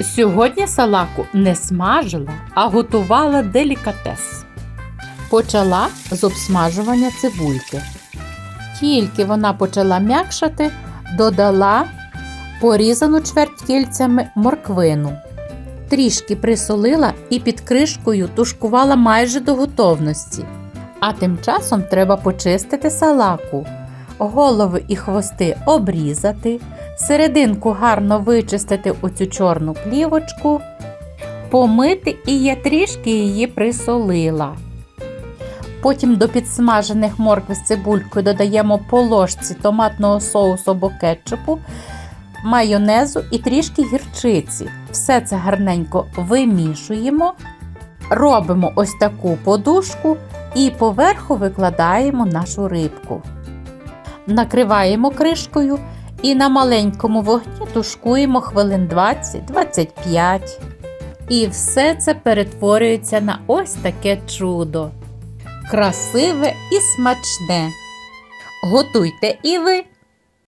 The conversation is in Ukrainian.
Сьогодні салаку не смажила, а готувала делікатес. Почала з обсмажування цибульки. Тільки вона почала м'якшати, додала порізану чверть кільцями морквину. Трішки присолила і під кришкою тушкувала майже до готовності. А тим часом треба почистити салаку, голови і хвости обрізати, серединку гарно вичистити у цю чорну плівочку, помити і я трішки її присолила. Потім до підсмажених моркви з цибулькою додаємо по ложці томатного соусу або кетчупу, майонезу і трішки гірчиці. Все це гарненько вимішуємо, робимо ось таку подушку і поверху викладаємо нашу рибку. Накриваємо кришкою і на маленькому вогні тушкуємо хвилин 20-25. І все це перетворюється на ось таке чудо. Красиве і смачне. Готуйте і ви!